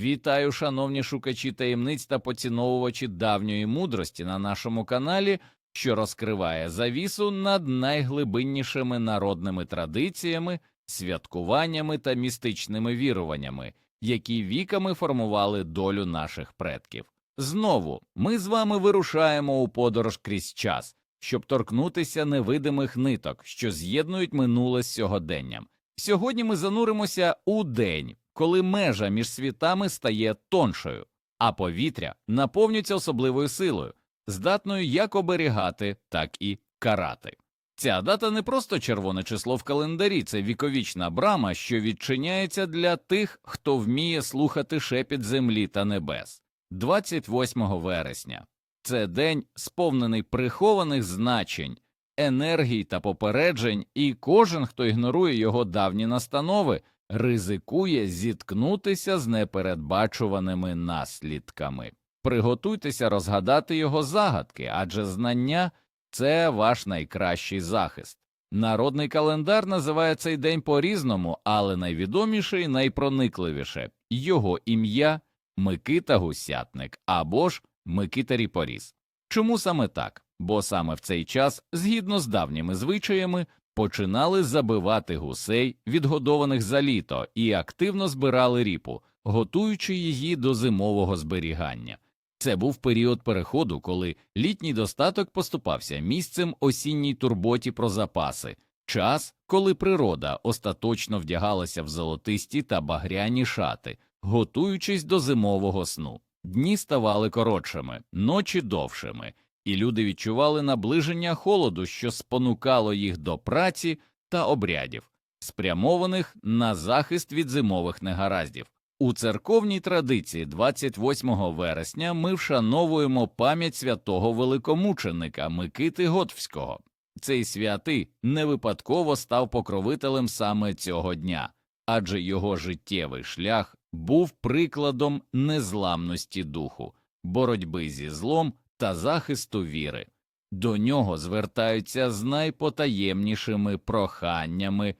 Вітаю, шановні шукачі таємниць та поціновувачі давньої мудрості на нашому каналі, що розкриває завісу над найглибиннішими народними традиціями, святкуваннями та містичними віруваннями, які віками формували долю наших предків. Знову ми з вами вирушаємо у подорож крізь час, щоб торкнутися невидимих ниток, що з'єднують минуле з сьогоденням. Сьогодні ми зануримося у день, коли межа між світами стає тоншою, а повітря наповнюється особливою силою, здатною як оберігати, так і карати. Ця дата не просто червоне число в календарі, це віковічна брама, що відчиняється для тих, хто вміє слухати шепіт землі та небес. 28 вересня. Це день, сповнений прихованих значень, енергій та попереджень, і кожен, хто ігнорує його давні настанови, ризикує зіткнутися з непередбачуваними наслідками. Приготуйтеся розгадати його загадки, адже знання це ваш найкращий захист. Народний календар називає цей день по різному, але найвідоміше і найпроникливіше його ім'я Микита Гусятник або ж Микита Ріпоріс. Чому саме так? Бо саме в цей час, згідно з давніми звичаями, починали забивати гусей, відгодованих за літо, і активно збирали ріпу, готуючи її до зимового зберігання. Це був період переходу, коли літній достаток поступався місцем осінній турботі про запаси, час, коли природа остаточно вдягалася в золотисті та багряні шати, готуючись до зимового сну. Дні ставали коротшими, ночі довшими, і люди відчували наближення холоду, що спонукало їх до праці та обрядів, спрямованих на захист від зимових негараздів. У церковній традиції 28 вересня ми вшановуємо пам'ять святого великомученика Микити Готвського. Цей святий не випадково став покровителем саме цього дня, адже його життєвий шлях був прикладом незламності духу, боротьби зі злом та захисту віри. До нього звертаються з найпотаємнішими проханнями,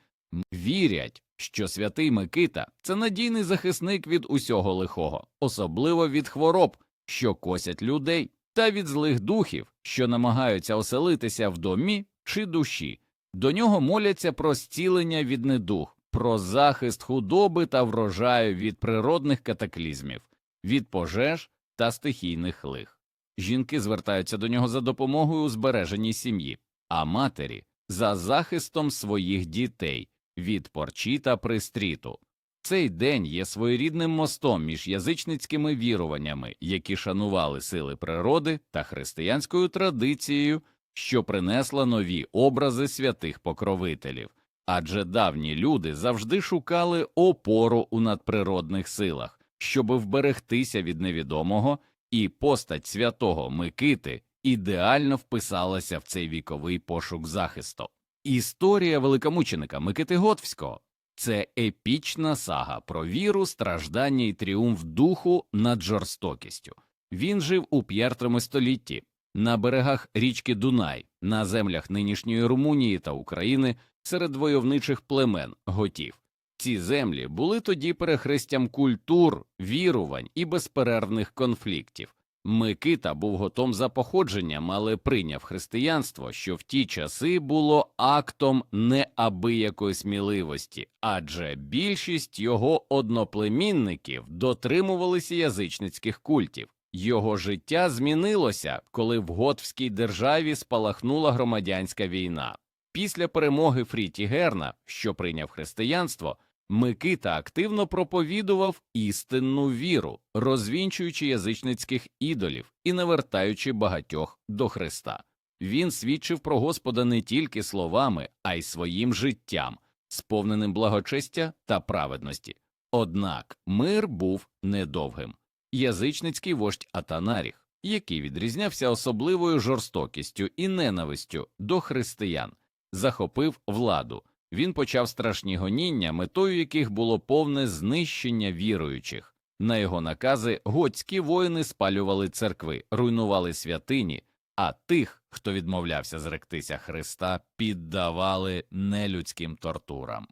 вірять, що святий Микита це надійний захисник від усього лихого, особливо від хвороб, що косять людей, та від злих духів, що намагаються оселитися в домі чи душі. До нього моляться про зцілення від недух, про захист худоби та врожаю від природних катаклізмів, від пожеж та стихійних лих. Жінки звертаються до нього за допомогою у збереженні сім'ї, а матері за захистом своїх дітей від порчі та пристріту. Цей день є своєрідним мостом між язичницькими віруваннями, які шанували сили природи та християнською традицією, що принесла нові образи святих покровителів, адже давні люди завжди шукали опору у надприродних силах, щоби вберегтися від невідомого, і постать святого Микити ідеально вписалася в цей віковий пошук захисту. Історія великомученика Микити Готвського це епічна сага про віру, страждання і тріумф духу над жорстокістю. Він жив у п'ятому столітті на берегах річки Дунай, на землях нинішньої Румунії та України серед войовничих племен готів. Ці землі були тоді перехрестям культур, вірувань і безперервних конфліктів. Микита був готом за походженням, але прийняв християнство, що в ті часи було актом неабиякої сміливості, адже більшість його одноплемінників дотримувалися язичницьких культів. Його життя змінилося, коли в Готвській державі спалахнула громадянська війна. Після перемоги Фріті Герна, що прийняв християнство, Микита активно проповідував істинну віру, розвінчуючи язичницьких ідолів і навертаючи багатьох до Христа. Він свідчив про Господа не тільки словами, а й своїм життям, сповненим благочестя та праведності. Однак мир був недовгим. Язичницький вождь Атанаріх, який відрізнявся особливою жорстокістю і ненавистю до християн, захопив владу. Він почав страшні гоніння, метою яких було повне знищення віруючих. На його накази готські воїни спалювали церкви, руйнували святині, а тих, хто відмовлявся зректися Христа, піддавали нелюдським тортурам.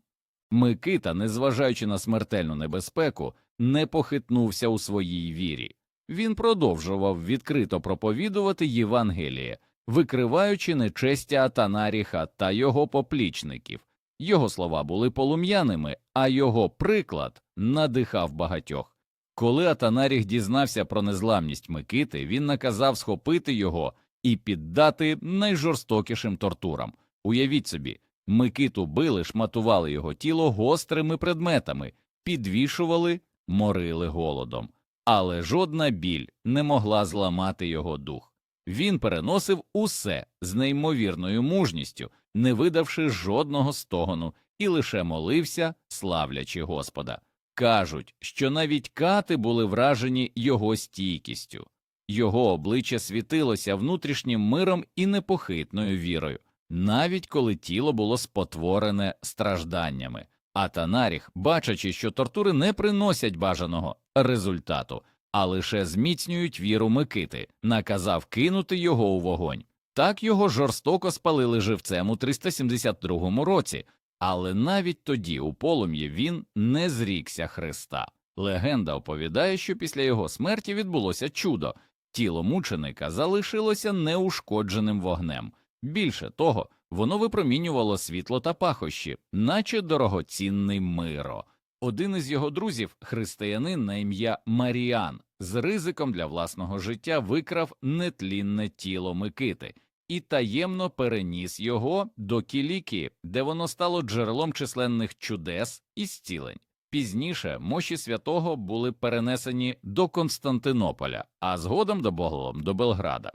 Микита, незважаючи на смертельну небезпеку, не похитнувся у своїй вірі. Він продовжував відкрито проповідувати Євангеліє, викриваючи нечестя Атанаріха та його поплічників. Його слова були полум'яними, а його приклад надихав багатьох. Коли Атанаріх дізнався про незламність Микити, він наказав схопити його і піддати найжорстокішим тортурам. Уявіть собі, Микиту били, шматували його тіло гострими предметами, підвішували, морили голодом. Але жодна біль не могла зламати його дух. Він переносив усе з неймовірною мужністю, не видавши жодного стогону, і лише молився, славлячи Господа. Кажуть, що навіть кати були вражені його стійкістю. Його обличчя світилося внутрішнім миром і непохитною вірою, навіть коли тіло було спотворене стражданнями. А Танаріх, бачачи, що тортури не приносять бажаного результату, а лише зміцнюють віру Микити, наказав кинути його у вогонь. Так його жорстоко спалили живцем у 372 році, але навіть тоді у полум'ї він не зрікся Христа. Легенда оповідає, що після його смерті відбулося чудо тіло мученика залишилося неушкодженим вогнем. Більше того, воно випромінювало світло та пахощі, наче дорогоцінний миро. Один із його друзів, християнин на ім'я Маріан, з ризиком для власного життя викрав нетлінне тіло Микити і таємно переніс його до Кіліки, де воно стало джерелом численних чудес і зцілень. Пізніше мощі святого були перенесені до Константинополя, а згодом до Боголом до Белграда.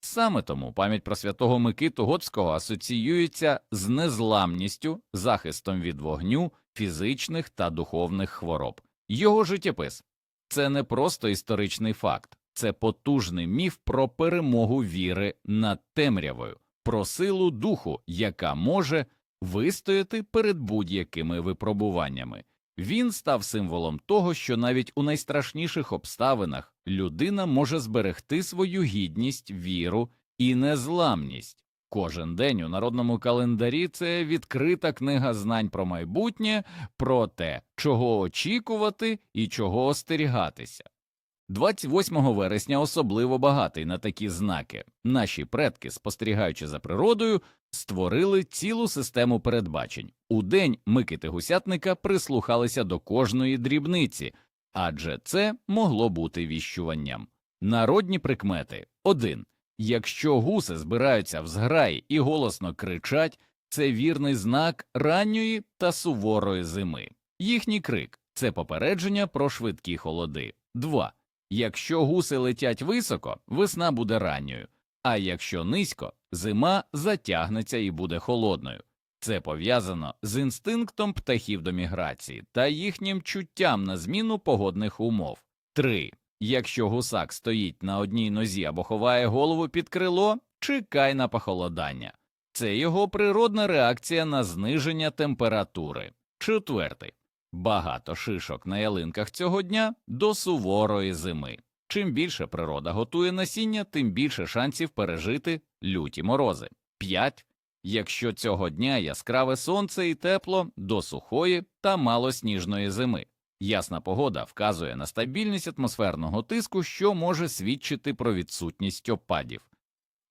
Саме тому пам'ять про святого Микиту Готського асоціюється з незламністю, захистом від вогню, фізичних та духовних хвороб. Його життєпис це не просто історичний факт, це потужний міф про перемогу віри над темрявою, про силу духу, яка може вистояти перед будь-якими випробуваннями. Він став символом того, що навіть у найстрашніших обставинах людина може зберегти свою гідність, віру і незламність. Кожен день у народному календарі це відкрита книга знань про майбутнє, про те, чого очікувати і чого остерігатися. 28 вересня особливо багатий на такі знаки. Наші предки, спостерігаючи за природою, створили цілу систему передбачень. У день Микити Гусятника прислухалися до кожної дрібниці, адже це могло бути віщуванням. Народні прикмети 1. Якщо гуси збираються в зграї і голосно кричать, це вірний знак ранньої та суворої зими. Їхній крик це попередження про швидкі холоди. 2. Якщо гуси летять високо, весна буде ранньою, а якщо низько, зима затягнеться і буде холодною. Це пов'язано з інстинктом птахів до міграції та їхнім чуттям на зміну погодних умов. 3. Якщо гусак стоїть на одній нозі або ховає голову під крило, чекай на похолодання. Це його природна реакція на зниження температури. Четвертий. Багато шишок на ялинках цього дня до суворої зими. Чим більше природа готує насіння, тим більше шансів пережити люті морози. 5. Якщо цього дня яскраве сонце і тепло до сухої та малосніжної зими. Ясна погода вказує на стабільність атмосферного тиску, що може свідчити про відсутність опадів.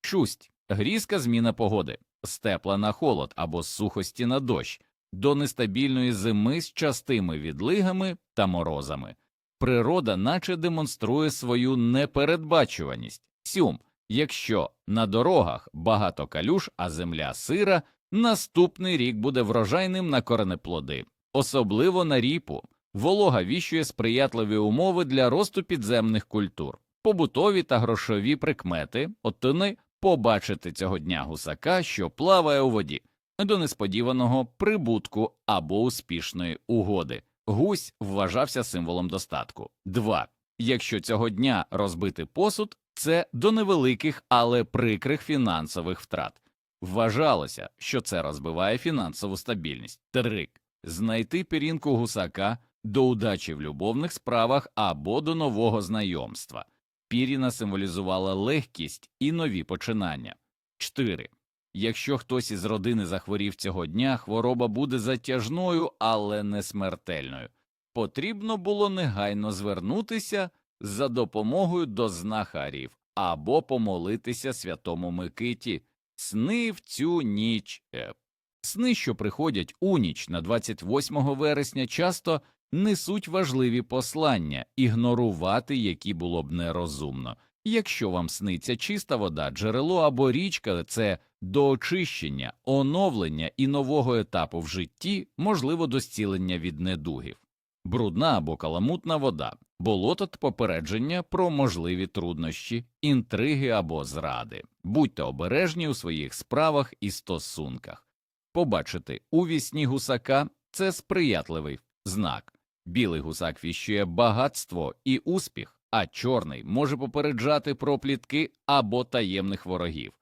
Шусть грізка зміна погоди з тепла на холод або з сухості на дощ до нестабільної зими з частими відлигами та морозами. Природа наче демонструє свою непередбачуваність. Сюм, якщо на дорогах багато калюш, а земля сира, наступний рік буде врожайним на коренеплоди, особливо на ріпу. Волога віщує сприятливі умови для росту підземних культур, побутові та грошові прикмети, отони побачити цього дня гусака, що плаває у воді до несподіваного прибутку або успішної угоди. Гусь вважався символом достатку. 2. Якщо цього дня розбити посуд, це до невеликих, але прикрих фінансових втрат. Вважалося, що це розбиває фінансову стабільність. 3. Знайти пірінку гусака до удачі в любовних справах або до нового знайомства. Піріна символізувала легкість і нові починання. 4. Якщо хтось із родини захворів цього дня, хвороба буде затяжною, але не смертельною. потрібно було негайно звернутися за допомогою до знахарів або помолитися святому Микиті. Сни в цю ніч. е, Сни, що приходять у ніч на 28 вересня, часто несуть важливі послання, ігнорувати які було б нерозумно. Якщо вам сниться чиста вода, джерело або річка, це до очищення, оновлення і нового етапу в житті, можливо, до зцілення від недугів. Брудна або каламутна вода, болото та попередження про можливі труднощі, інтриги або зради. Будьте обережні у своїх справах і стосунках. Побачити у вісні гусака це сприятливий знак. Білий гусак віщує багатство і успіх, а чорний може попереджати про плітки або таємних ворогів.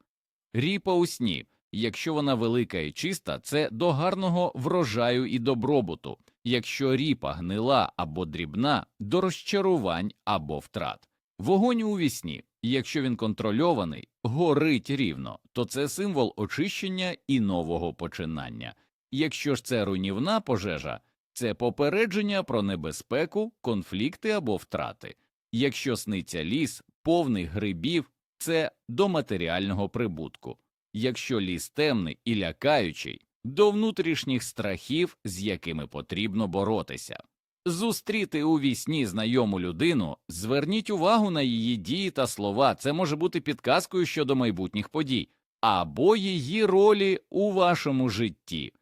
Ріпа у сні, якщо вона велика і чиста, це до гарного врожаю і добробуту, якщо ріпа гнила або дрібна, до розчарувань або втрат. Вогонь у вісні, якщо він контрольований, горить рівно, то це символ очищення і нового починання. Якщо ж це руйнівна пожежа, це попередження про небезпеку, конфлікти або втрати. Якщо сниться ліс, повний грибів, це до матеріального прибутку. Якщо ліс темний і лякаючий, до внутрішніх страхів, з якими потрібно боротися. Зустріти у вісні знайому людину, зверніть увагу на її дії та слова, це може бути підказкою щодо майбутніх подій, або її ролі у вашому житті.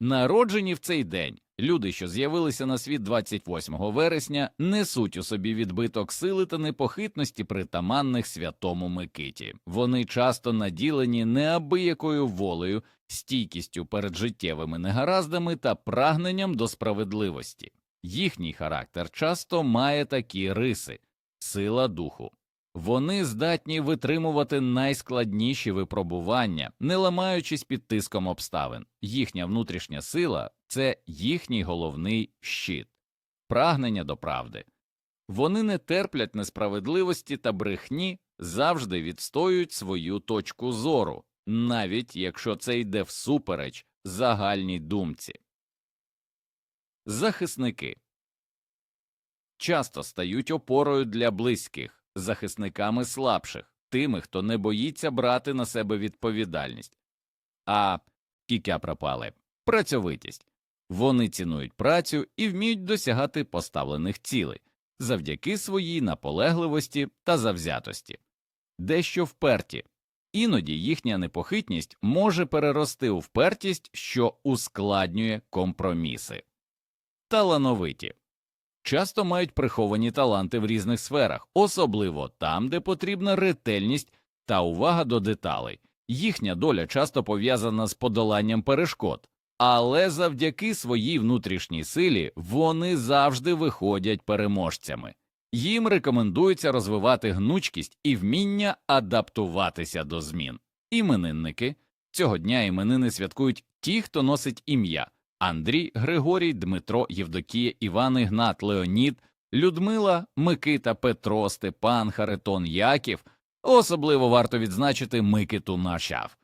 Народжені в цей день люди, що з'явилися на світ 28 вересня, несуть у собі відбиток сили та непохитності притаманних святому Микиті. Вони часто наділені неабиякою волею, стійкістю перед життєвими негараздами та прагненням до справедливості. Їхній характер часто має такі риси сила духу. Вони здатні витримувати найскладніші випробування, не ламаючись під тиском обставин. Їхня внутрішня сила це їхній головний щит, прагнення до правди. Вони не терплять несправедливості та брехні, завжди відстоюють свою точку зору, навіть якщо це йде всупереч загальній думці. Захисники часто стають опорою для близьких, захисниками слабших, тими, хто не боїться брати на себе відповідальність. А кікя пропали працьовитість. Вони цінують працю і вміють досягати поставлених цілей завдяки своїй наполегливості та завзятості, дещо вперті. Іноді їхня непохитність може перерости у впертість, що ускладнює компроміси. Талановиті часто мають приховані таланти в різних сферах, особливо там, де потрібна ретельність та увага до деталей. Їхня доля часто пов'язана з подоланням перешкод, але завдяки своїй внутрішній силі вони завжди виходять переможцями. Їм рекомендується розвивати гнучкість і вміння адаптуватися до змін. Іменинники цього дня іменини святкують ті, хто носить ім'я Андрій, Григорій, Дмитро, Євдокія, Іван Ігнат, Леонід, Людмила, Микита, Петро, Степан, Харитон, Яків. Особливо варто відзначити Микиту Нашав.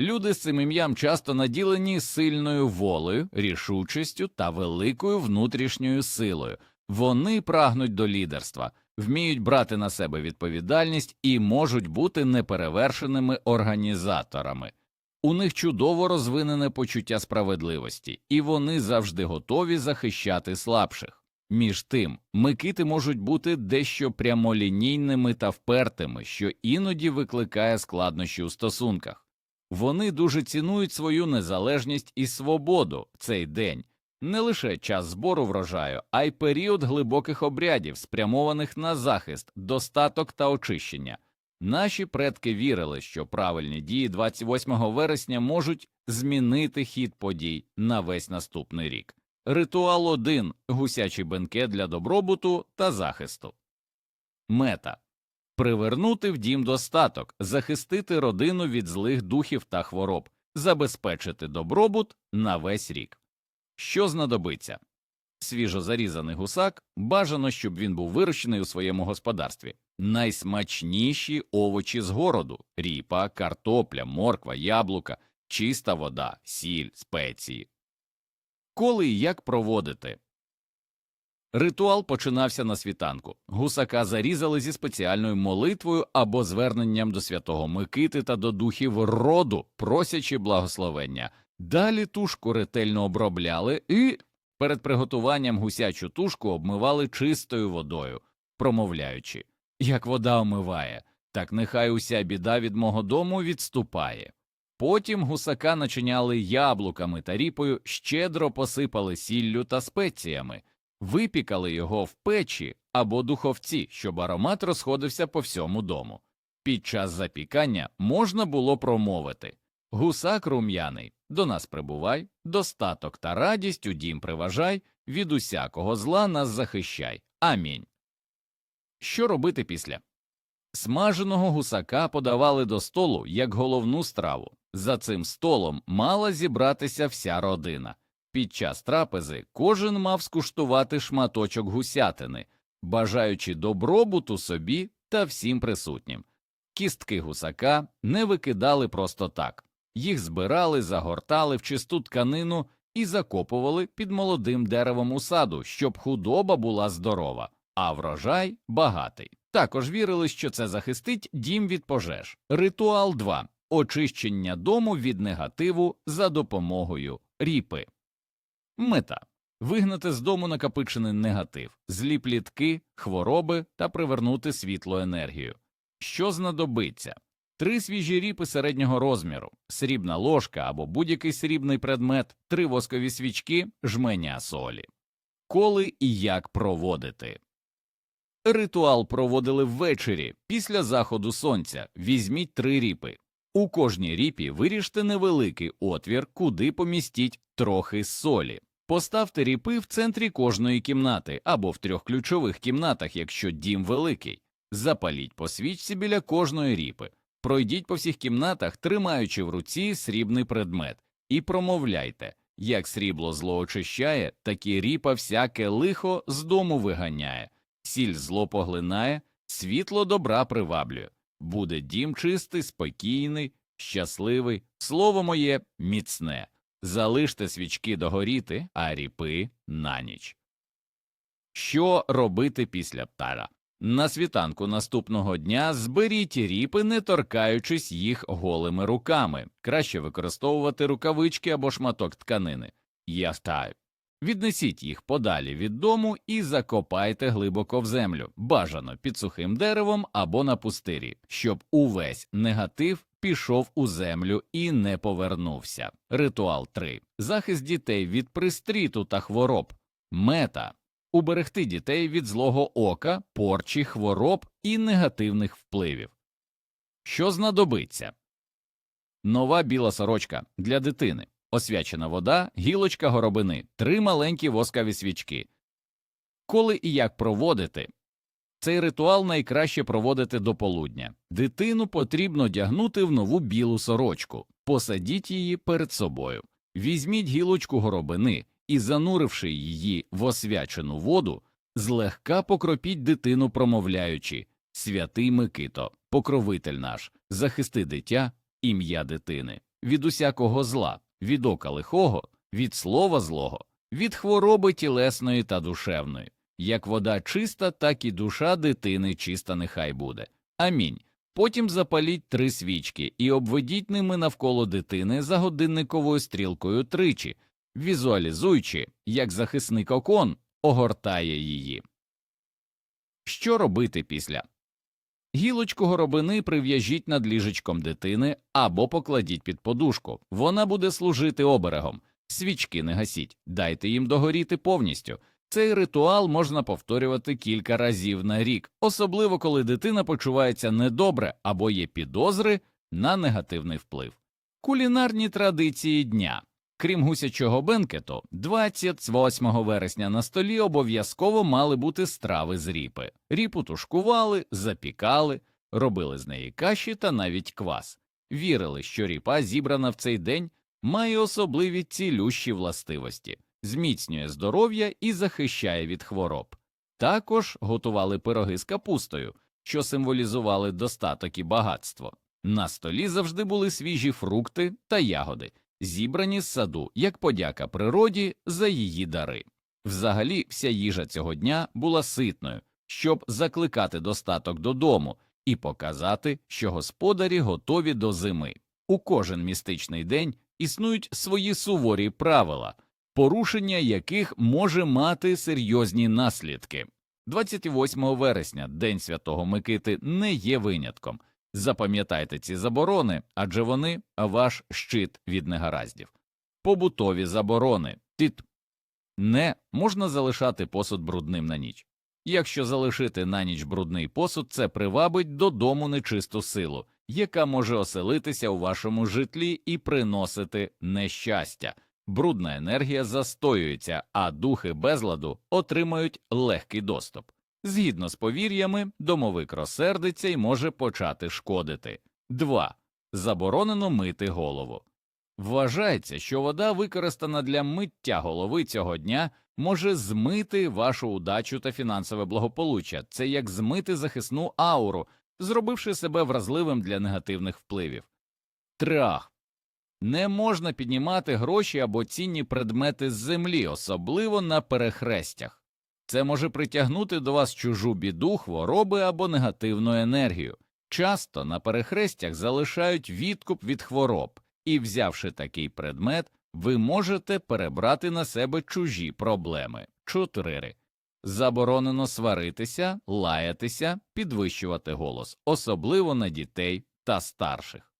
Люди з цим ім'ям часто наділені сильною волею, рішучістю та великою внутрішньою силою. Вони прагнуть до лідерства, вміють брати на себе відповідальність і можуть бути неперевершеними організаторами. У них чудово розвинене почуття справедливості, і вони завжди готові захищати слабших. Між тим, микити можуть бути дещо прямолінійними та впертими, що іноді викликає складнощі у стосунках. Вони дуже цінують свою незалежність і свободу цей день, не лише час збору врожаю, а й період глибоких обрядів, спрямованих на захист, достаток та очищення. Наші предки вірили, що правильні дії 28 вересня можуть змінити хід подій на весь наступний рік. Ритуал 1. гусячий бенкет для добробуту та захисту. Мета привернути в дім достаток, захистити родину від злих духів та хвороб, забезпечити добробут на весь рік. Що знадобиться? Свіжо зарізаний гусак бажано, щоб він був вирощений у своєму господарстві. Найсмачніші овочі з городу ріпа, картопля, морква, яблука, чиста вода, сіль, спеції. Коли і як проводити? Ритуал починався на світанку. Гусака зарізали зі спеціальною молитвою або зверненням до святого Микити та до духів роду, просячи благословення. Далі тушку ретельно обробляли і перед приготуванням гусячу тушку обмивали чистою водою, промовляючи як вода омиває, так нехай уся біда від мого дому відступає. Потім гусака начиняли яблуками та ріпою, щедро посипали сіллю та спеціями, випікали його в печі або духовці, щоб аромат розходився по всьому дому. Під час запікання можна було промовити Гусак рум'яний, до нас прибувай, достаток та радість у дім приважай, від усякого зла нас захищай. Амінь. Що робити після? Смаженого гусака подавали до столу як головну страву. За цим столом мала зібратися вся родина. Під час трапези кожен мав скуштувати шматочок гусятини, бажаючи добробуту собі та всім присутнім. Кістки гусака не викидали просто так, їх збирали, загортали в чисту тканину і закопували під молодим деревом у саду, щоб худоба була здорова, а врожай багатий. Також вірили, що це захистить дім від пожеж. Ритуал 2. очищення дому від негативу за допомогою ріпи. Мета вигнати з дому накопичений негатив, злі плітки, хвороби та привернути світло енергію. Що знадобиться? Три свіжі ріпи середнього розміру, срібна ложка або будь-який срібний предмет, три воскові свічки, жменя солі. Коли і як проводити? Ритуал проводили ввечері після заходу сонця. Візьміть три ріпи. У кожній ріпі виріжте невеликий отвір, куди помістіть трохи солі. Поставте ріпи в центрі кожної кімнати або в трьох ключових кімнатах, якщо дім великий. Запаліть по свічці біля кожної ріпи. Пройдіть по всіх кімнатах, тримаючи в руці срібний предмет, і промовляйте як срібло зло очищає, так і ріпа всяке лихо з дому виганяє, сіль зло поглинає, світло добра приваблює. Буде дім чистий, спокійний, щасливий, слово моє міцне. Залиште свічки догоріти, а ріпи на ніч. Що робити після птара? На світанку наступного дня зберіть ріпи, не торкаючись їх голими руками. Краще використовувати рукавички або шматок тканини. Я втаю. Віднесіть їх подалі від дому і закопайте глибоко в землю, бажано під сухим деревом або на пустирі, щоб увесь негатив пішов у землю і не повернувся. Ритуал 3. захист дітей від пристріту та хвороб. Мета уберегти дітей від злого ока, порчі, хвороб і негативних впливів. Що знадобиться? Нова біла сорочка для дитини, освячена вода, гілочка горобини, три маленькі воскаві свічки. Коли і як проводити? Цей ритуал найкраще проводити до полудня. Дитину потрібно дягнути в нову білу сорочку, посадіть її перед собою, візьміть гілочку горобини і, зануривши її в освячену воду, злегка покропіть дитину, промовляючи Святий Микито, покровитель наш, захисти дитя, ім'я дитини, від усякого зла, від ока лихого, від слова злого, від хвороби тілесної та душевної. Як вода чиста, так і душа дитини чиста нехай буде. Амінь. Потім запаліть три свічки і обведіть ними навколо дитини за годинниковою стрілкою тричі, візуалізуючи, як захисник окон огортає її. Що робити після? Гілочку горобини прив'яжіть над ліжечком дитини або покладіть під подушку. Вона буде служити оберегом. Свічки не гасіть, дайте їм догоріти повністю. Цей ритуал можна повторювати кілька разів на рік, особливо коли дитина почувається недобре або є підозри на негативний вплив. Кулінарні традиції дня. Крім гусячого бенкету, 28 вересня на столі обов'язково мали бути страви з ріпи. Ріпу тушкували, запікали, робили з неї каші та навіть квас. Вірили, що ріпа, зібрана в цей день, має особливі цілющі властивості, зміцнює здоров'я і захищає від хвороб. Також готували пироги з капустою, що символізували достаток і багатство. На столі завжди були свіжі фрукти та ягоди зібрані з саду як подяка природі за її дари. Взагалі, вся їжа цього дня була ситною, щоб закликати достаток додому і показати, що господарі готові до зими. У кожен містичний день існують свої суворі правила, порушення яких може мати серйозні наслідки. 28 вересня, День Святого Микити, не є винятком. Запам'ятайте ці заборони, адже вони ваш щит від негараздів. Побутові заборони. Тіт. Не можна залишати посуд брудним на ніч. Якщо залишити на ніч брудний посуд, це привабить додому нечисту силу, яка може оселитися у вашому житлі і приносити нещастя. Брудна енергія застоюється, а духи безладу отримають легкий доступ. Згідно з повір'ями, домовик розсердиться і може почати шкодити. 2. Заборонено мити голову. Вважається, що вода, використана для миття голови цього дня, може змити вашу удачу та фінансове благополуччя. Це як змити захисну ауру, зробивши себе вразливим для негативних впливів. Трах. Не можна піднімати гроші або цінні предмети з землі, особливо на перехрестях. Це може притягнути до вас чужу біду, хвороби або негативну енергію. Часто на перехрестях залишають відкуп від хвороб, і, взявши такий предмет, ви можете перебрати на себе чужі проблеми. 4. Заборонено сваритися, лаятися, підвищувати голос, особливо на дітей та старших.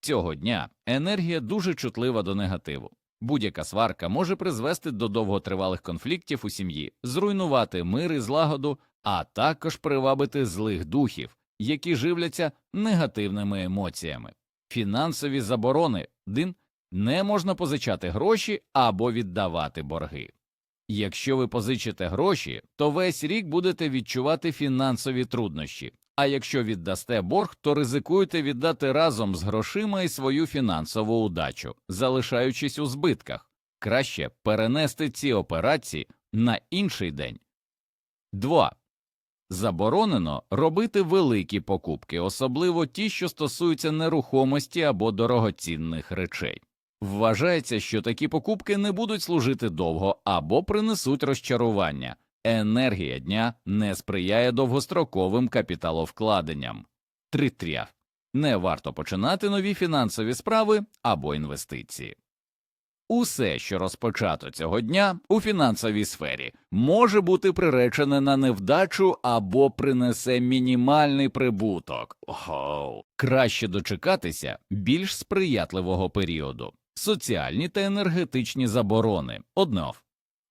Цього дня енергія дуже чутлива до негативу. Будь-яка сварка може призвести до довготривалих конфліктів у сім'ї, зруйнувати мир і злагоду, а також привабити злих духів, які живляться негативними емоціями. Фінансові заборони Дин не можна позичати гроші або віддавати борги. Якщо ви позичите гроші, то весь рік будете відчувати фінансові труднощі, а якщо віддасте борг, то ризикуєте віддати разом з грошима і свою фінансову удачу, залишаючись у збитках. Краще перенести ці операції на інший день. 2. Заборонено робити великі покупки, особливо ті, що стосуються нерухомості або дорогоцінних речей. Вважається, що такі покупки не будуть служити довго або принесуть розчарування. Енергія дня не сприяє довгостроковим капіталовкладенням. Тритря. Не варто починати нові фінансові справи або інвестиції. Усе, що розпочато цього дня у фінансовій сфері, може бути приречене на невдачу або принесе мінімальний прибуток. Оу. Краще дочекатися більш сприятливого періоду. Соціальні та енергетичні заборони. Однов.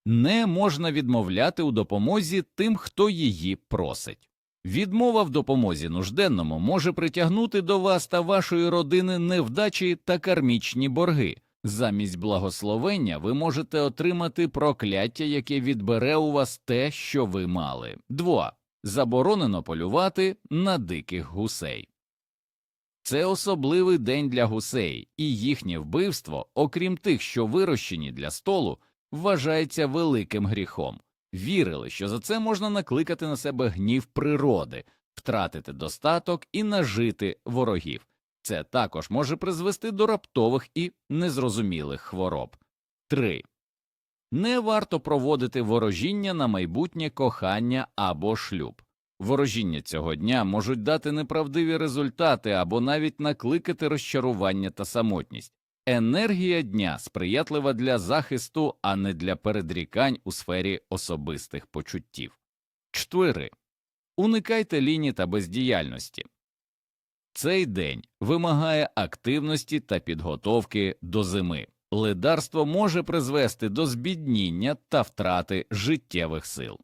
Не можна відмовляти у допомозі тим, хто її просить. Відмова в допомозі нужденному може притягнути до вас та вашої родини невдачі та кармічні борги. Замість благословення ви можете отримати прокляття, яке відбере у вас те, що ви мали. 2. Заборонено полювати на диких гусей. Це особливий день для гусей, і їхнє вбивство, окрім тих, що вирощені для столу, вважається великим гріхом. Вірили, що за це можна накликати на себе гнів природи, втратити достаток і нажити ворогів. Це також може призвести до раптових і незрозумілих хвороб. 3. Не варто проводити ворожіння на майбутнє кохання або шлюб. Ворожіння цього дня можуть дати неправдиві результати або навіть накликати розчарування та самотність. Енергія дня сприятлива для захисту, а не для передрікань у сфері особистих почуттів. 4. Уникайте ліні та бездіяльності. Цей день вимагає активності та підготовки до зими. Ледарство може призвести до збідніння та втрати життєвих сил.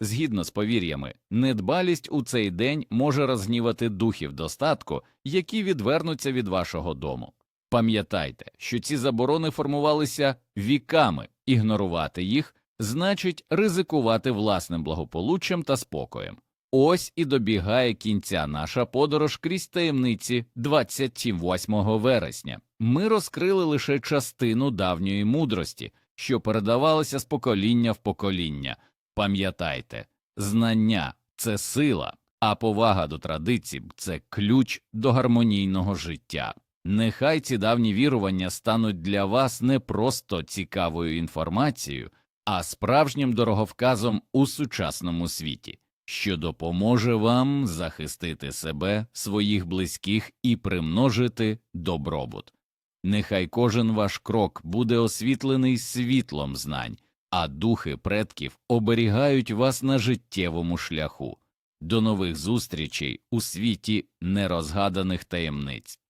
Згідно з повір'ями, недбалість у цей день може розгнівати духів достатку, які відвернуться від вашого дому. Пам'ятайте, що ці заборони формувалися віками, ігнорувати їх значить ризикувати власним благополуччям та спокоєм. Ось і добігає кінця наша подорож крізь таємниці 28 вересня. Ми розкрили лише частину давньої мудрості, що передавалася з покоління в покоління. Пам'ятайте, знання це сила, а повага до традицій це ключ до гармонійного життя. Нехай ці давні вірування стануть для вас не просто цікавою інформацією, а справжнім дороговказом у сучасному світі, що допоможе вам захистити себе, своїх близьких і примножити добробут. Нехай кожен ваш крок буде освітлений світлом знань, а духи предків оберігають вас на життєвому шляху. До нових зустрічей у світі нерозгаданих таємниць.